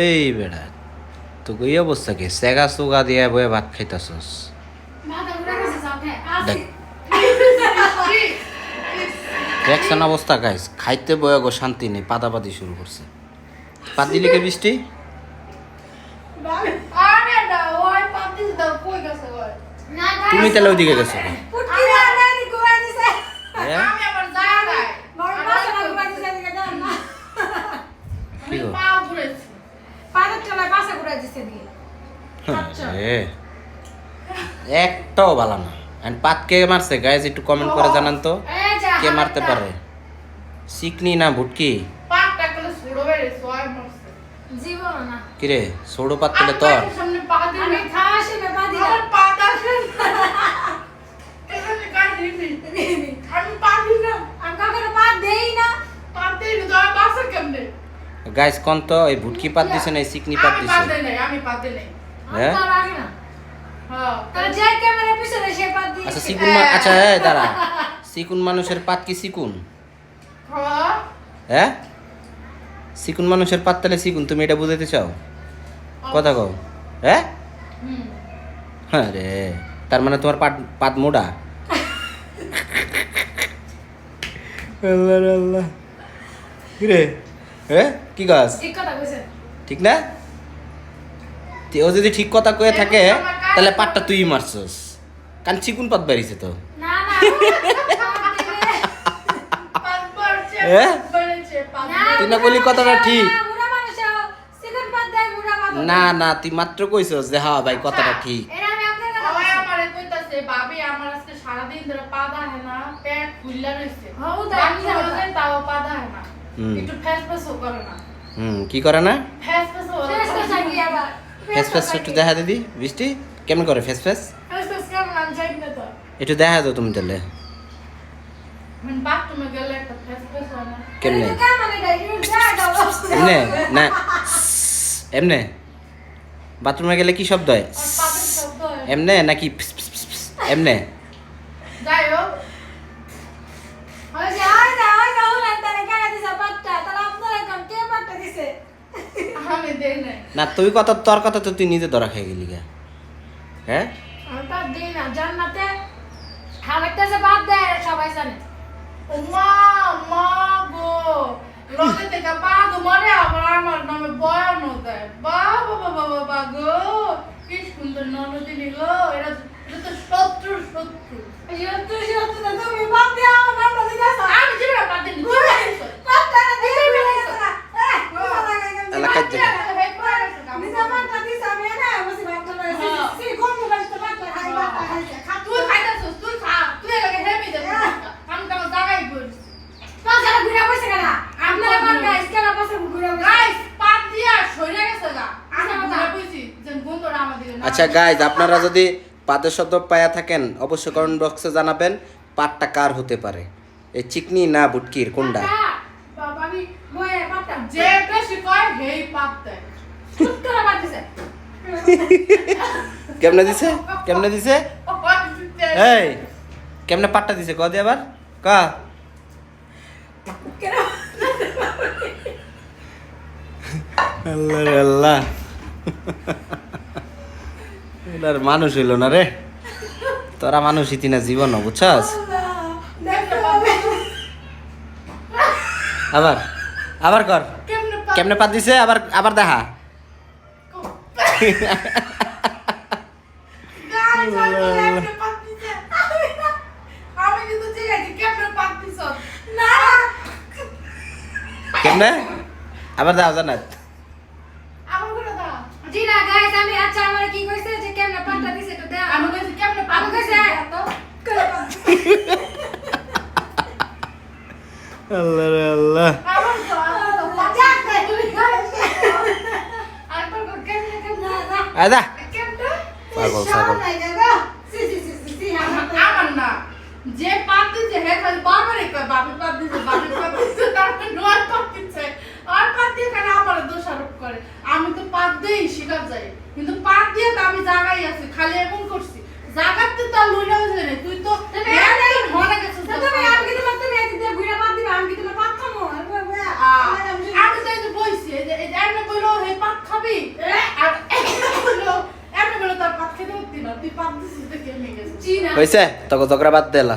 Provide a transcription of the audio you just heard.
এই বেড়া তো এই অবস্থা কি? সেগা সুগা দিয়ে বয়ে ভাত খাইতাছস? দেখছেন অবস্থা গাইস খাইতে বয়ে গো শান্তি নেই পাদাপাদি শুরু করছে। পাত দিলি কে বৃষ্টি? আরে না ওই পাতিস দাও কই গেছে ওই? না তুমি তাহলে ওইদিকে গেছো কেন? পুটকি না নাই ঘুরা দিছে হ্যাঁ? আমি আবার যাই নাই বড় মাছ না ঘুরে দিছে দিকে দাও না কি আমি গো? পা ঘুরেছি পাড়ের তলায় পাশে ঘুরে দিছে দিয়ে আচ্ছা। এ, একটাও ভালো না। And পাত কে মারছে? গাইজ একটু কমেন্ট করে জানান তো। কে মারতে পারে? সিকনি না ভুটকি? ছুড়ো কিরে সৌড়ো পাত পেলে তোর? দিই দেই গাইজ কোন তো এই ভুটকি পাত দিছে না এই সিকনি পাত দিছে? আমি পাতে আমি হ্যাঁ? হ্যাঁ আচ্ছা সিকুন আচ্ছা এই দাঁড়া। সিকুন মানুষের পাত কি সিকুন? হ্যাঁ। হ্যাঁ? সিকুন মানুষের পাত তাহলে সিকুন তুমি এটা বুঝাইতে চাও? কথা কও। হ্যাঁ? হ্যাঁ রে তার মানে তোমার পাট পাত মোড়া আল্লাহ আল্লাহ। কি রে? হ্যাঁ? কি গাছ ঠিক না? ও যদি ঠিক কথা কয়ে থাকে তাহলে পাটটা তুই মারছস। কারণ চিকুন পাত বেরিয়েছে তো। তুই না বলি কথাটা ঠিক। না না তুই মাত্র কইছস যে হ্যাঁ ভাই কথাটা ঠিক। হুম। কি করে না? ফেস ফেস একটু দেখা দিদি বৃষ্টি? কেমন করে ফেস ফেস? একটু দেখা দাও তুমি তাহলে। কেমনে? মানে এমনে? না। এমনে? বাথরুমে গেলে কি শব্দ হয়? এমনে নাকি? এমনে যাই হোক ওই যে ওই যে ওই যে হুলান তারে কেন দিছে পাতটা তাহলে আপনারা কোন কে পাতটা দিছে আমি দেই নাই না। তুই কথা তোর কথা তো তুই নিজে ধরা খেয়ে গেলি গা। হ্যাঁ? কি সুন্দর ননদিনী গো এটা এটা তো শত্রু। শত্রু আমাদের আচ্ছা গাইজ আপনারা যদি পাদের শব্দ পায়া থাকেন অবশ্যই কমেন্ট বক্সে জানাবেন পাটটা কার হতে পারে। এই চিকনি না বুটকির কোনটা বাবা আমি বয়ে পাতটা যে বেশি কয় হেই পাত দেয় করে বাদ দিছে। কেমনে দিছে? কেমনে দিছে? এই কেমনে পাটটা দিছে? ক দিয়ে আবার। কা। আল্লাহ আল্লাহ। এটার মানুষ হইল না রে। তোরা মানুষ ইতি না জীবন বুঝছস? আবার আবার কর। কেমনে পাত দিছে? আবার আবার দেখা। কেমনে পাত দিছে? আমি কিন্তু ঠিক আদা। পাগল পাগল মানে করে? আমি তো পাত দেই শিকার যাই কিন্তু পাত তো আমি জাগাই আছি খালি এমন করছি। জাগাতে তো আর লইলা হইছে তুই তো মনে গেছিস পাত দিবা আমি কি তো বইছি এই যে এমন কইলো হে পাত খাবি হয়েছে তোকে ঝগড়া বাদ দেলা